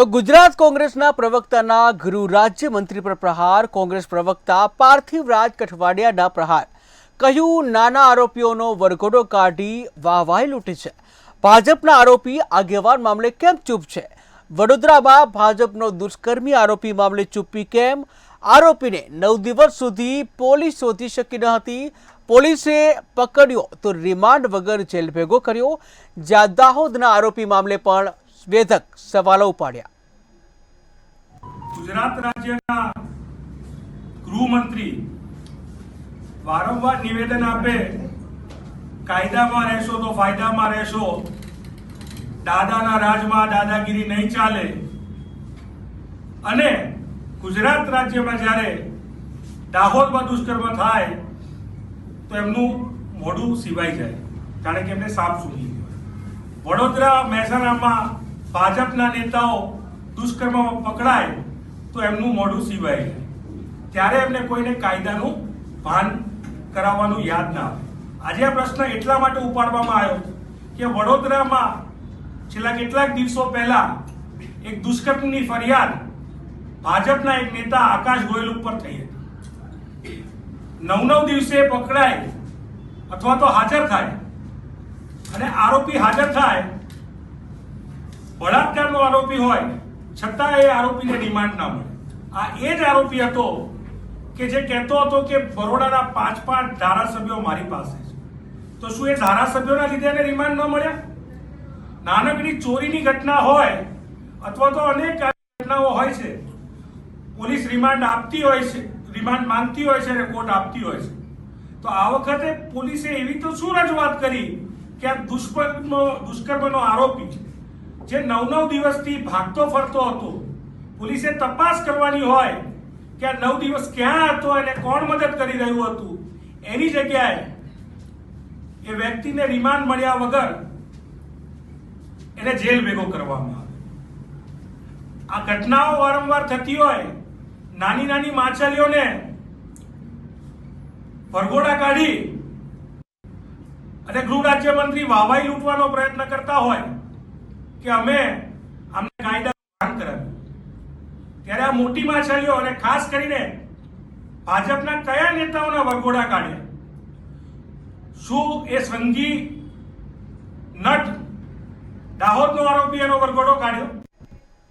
તો ગુજરાત કોંગ્રેસના પ્રવક્તાના ગૃહ રાજ્યમંત્રી પર પ્રહાર. કોંગ્રેસ પ્રવક્તા પાર્થિવરાજ કઠવાડિયાના પ્રહાર. કહ્યું, નાના આરોપીઓનો વરઘોડો કાઢી વાહવાહી લૂંટી છે. ભાજપના આરોપી આગેવાન મામલે કેમ ચૂપ છે? વડોદરામાં ભાજપનો દુષ્કર્મી આરોપી મામલે ચૂપી કેમ? આરોપીને નવ દિવસ સુધી પોલીસ શોધી શકી ન હતી. પોલીસે પકડ્યો તો રિમાન્ડ વગર જેલ ભેગો કર્યો. જ્યાં દાહોદના આરોપી મામલે પણ વેધક સવાલો ઉપાડ્યા. ગુજરાત રાજ્યના ગૃહમંત્રી વારંવાર નિવેદન આપે, કાયદામાં રહેશો તો ફાયદામાં રહેશો. દાદાના રાજમાં દાદાગીરી નહીં ચાલે. અને ગુજરાત રાજ્યમાં જ્યારે દાહોદમાં દુષ્કર્મ થાય, તો એમનું મોઢું સિવાય જાય. કારણ કે એમને સાપ સુધી વડોદરા મહેસાણામાં ભાજપના નેતાઓ દુષ્કર્મમાં પકડાય તો એમનું મોઢું સિવાય ત્યારે એમને કોઈને કાયદાનું ભાન કરાવવાનું યાદ ના આવે. આજે આ પ્રશ્ન એટલા માટે ઉપાડવામાં આવ્યો કે વડોદરામાં છેલ્લા કેટલાક દિવસો પહેલા એક દુષ્કર્મની ફરિયાદ ભાજપના એક નેતા આકાશ ગોયલ ઉપર થઈ હતી. નવ નવ દિવસે પકડાય અથવા તો હાજર થાય. અને આરોપી હાજર થાય બળાત્કારનો આરોપી હોય, છતાં એ આરોપીને રિમાન્ડ ના મળે. આ એ જ આરોપી હતો કે જે કહેતો હતો કે બરોડાના પાંચ પાંચ ધારાસભ્યો મારી પાસે છે. તો શું એ ધારાસભ્યોના લીધે એને રિમાન્ડ ન મળ્યા? નાનકડી ચોરીની ઘટના હોય અથવા તો અનેક ઘટનાઓ હોય છે, પોલીસ રિમાન્ડ આપતી હોય છે, રિમાન્ડ માંગતી હોય છે અને કોર્ટ આપતી હોય છે. તો આ વખતે પોલીસે એવી તો શું રજૂઆત કરી કે આ દુષ્કર્મનો દુષ્કર્મનો આરોપી જે નવ નવ દિવસથી ભાગતો ફરતો હતો, પોલીસે તપાસ કરવાની હોય કે આ નવ દિવસ ક્યાં હતો અને કોણ મદદ કરી રહ્યું હતું, એની જગ્યાએ એ વ્યક્તિને રિમાન્ડ મળ્યા વગર એને જેલ ભેગો કરવામાં આવે આ ઘટનાઓ વારંવાર થતી હોય, નાની નાની માછલીઓને ભરઘોડા કાઢી અને ગૃહ રાજ્યમંત્રી વાવાઈ લૂંટવાનો પ્રયત્ન કરતા હોય કે અમે અમને કાયદા કામ કરાવ્યું. ત્યારે આ મોટી માછલીઓ અને ખાસ કરીને ભાજપના કયા નેતાઓના વરઘોડા કાઢ્યા? શું એ સંઘી નટ દાહોદનો આરોપી એનો વરઘોડો કાઢ્યો?